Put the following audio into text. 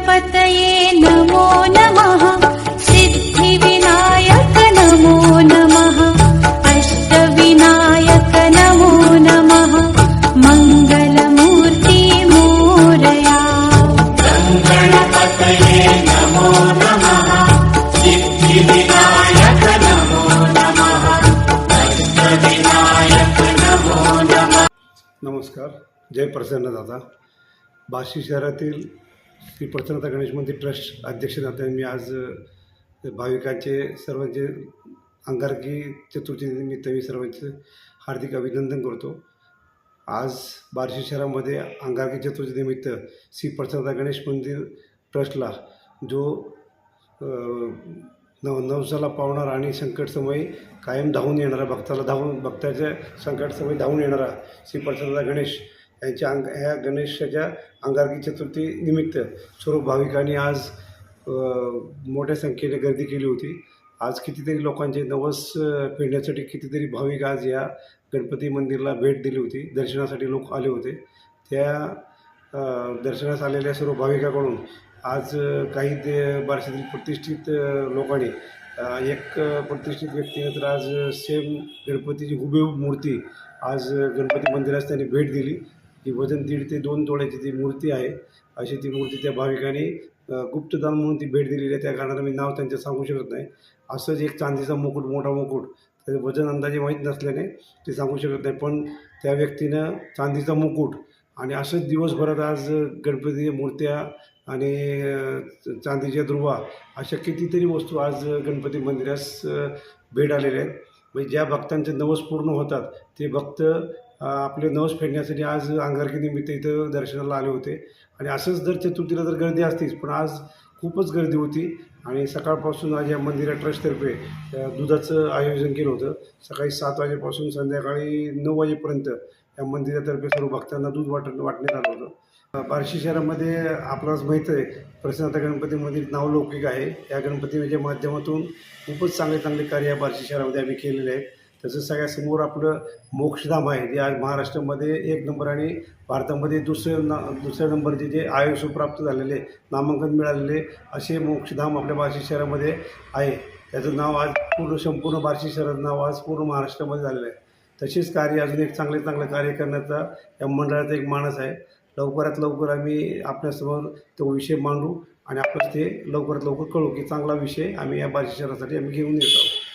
गणपतये नमो नमः। सिद्धिविनायक नमो नमः। अष्टविनायक नमो नमः। मङ्गलमूर्ति मोरया। नमस्कार जय प्रसन्न दादा. बार्शी शहरातील श्री प्रसन्नता गणेश मंदिर ट्रस्ट अध्यक्ष नात्याने मी आज भाविकांचे सर्वांचे अंगारकी चतुर्थीनिमित्त मी सर्वांचे हार्दिक अभिनंदन करतो. आज बार्शी शहरामध्ये अंगारकी चतुर्थीनिमित्त श्री प्रसन्नता गणेश मंदिर ट्रस्टला जो नव नवसाला पावणार आणि संकटसमयी कायम धावून येणारा भक्ताला धावून भक्ताच्या संकटसमयी धावून येणारा श्री प्रसन्नता गणेश यांच्या अंग ह्या गणेशाच्या अंगारकी चतुर्थी निमित्त सर्व भाविकांनी आज मोठ्या संख्येने गर्दी केली होती. आज कितीतरी लोकांचे नवस फेडण्यासाठी कितीतरी भाविक आज या गणपती मंदिरला भेट दिली होती. दर्शनासाठी लोक आले होते. त्या दर्शनास आलेल्या सर्व भाविकाकडून आज काही ते बारशातील प्रतिष्ठित लोकांनी एक प्रतिष्ठित व्यक्तीने तर आज सेम गणपतीची हुबेहूब मूर्ती आज गणपती मंदिरास त्यांनी भेट दिली. ती वजन दीड ते दोन तोळ्याची ती मूर्ती आहे. अशी ती मूर्ती त्या भाविकाने गुप्तदान म्हणून ती भेट दिलेली आहे. त्या कारणानं मी नाव त्यांचं सांगू शकत नाही. असंच एक चांदीचा मुकुट मोठा मुकुट. त्याचं वजन अंदाजे माहीत नसल्याने ते सांगू शकत नाही. पण त्या व्यक्तीनं चांदीचा मुकुट आणि असंच दिवसभरात आज गणपती मूर्त्या आणि चांदीच्या ध्रुवा अशा कितीतरी वस्तू आज गणपती मंदिरास भेट आलेल्या आहेत. म्हणजे ज्या भक्तांचे नवस पूर्ण होतात ते भक्त आपले नवस फेडण्यासाठी आज अंगारकीनिमित्त इथं दर्शनाला आले होते. आणि असंच दर चतुर्थीला तर गर्दी असतीच पण आज खूपच गर्दी होती. आणि सकाळपासून आज या मंदिरा ट्रस्टतर्फे दुधाचं आयोजन केलं होतं. सकाळी सात वाजेपासून संध्याकाळी नऊ वाजेपर्यंत या मंदिरातर्फे सर्व भक्तांना दूध वाट वाटण्यात आलं होतं. बार्शी शहरामध्ये आपणास माहीत आहे प्रसन्नता गणपती मंदिर नावलौकिक आहे. या गणपतीच्या माध्यमातून खूपच चांगले चांगले कार्य या बार्शी शहरामध्ये आम्ही केलेले आहेत. तसंच सगळ्यासमोर आपलं मोक्षधाम आहे जे आज महाराष्ट्रामध्ये एक नंबर आणि भारतामध्ये दुसरं ना दुसऱ्या नंबरचे जे आयुष्य प्राप्त झालेले नामांकन मिळालेले असे मोक्षधाम आपल्या बार्शी शहरामध्ये आहे. त्याचं नाव आज पूर्ण संपूर्ण बार्शी शहराचं नाव आज पूर्ण महाराष्ट्रामध्ये झालेलं आहे. तसेच कार्य अजून एक चांगले चांगलं कार्य करण्याचा या मंडळाचा एक माणस आहे. लवकरात लवकर आम्ही आपल्यासमोर तो विषय मांडू आणि आपण ते लवकरात लवकर कळू की चांगला विषय आम्ही या बाजी शहरासाठी आम्ही घेऊन येत आहोत.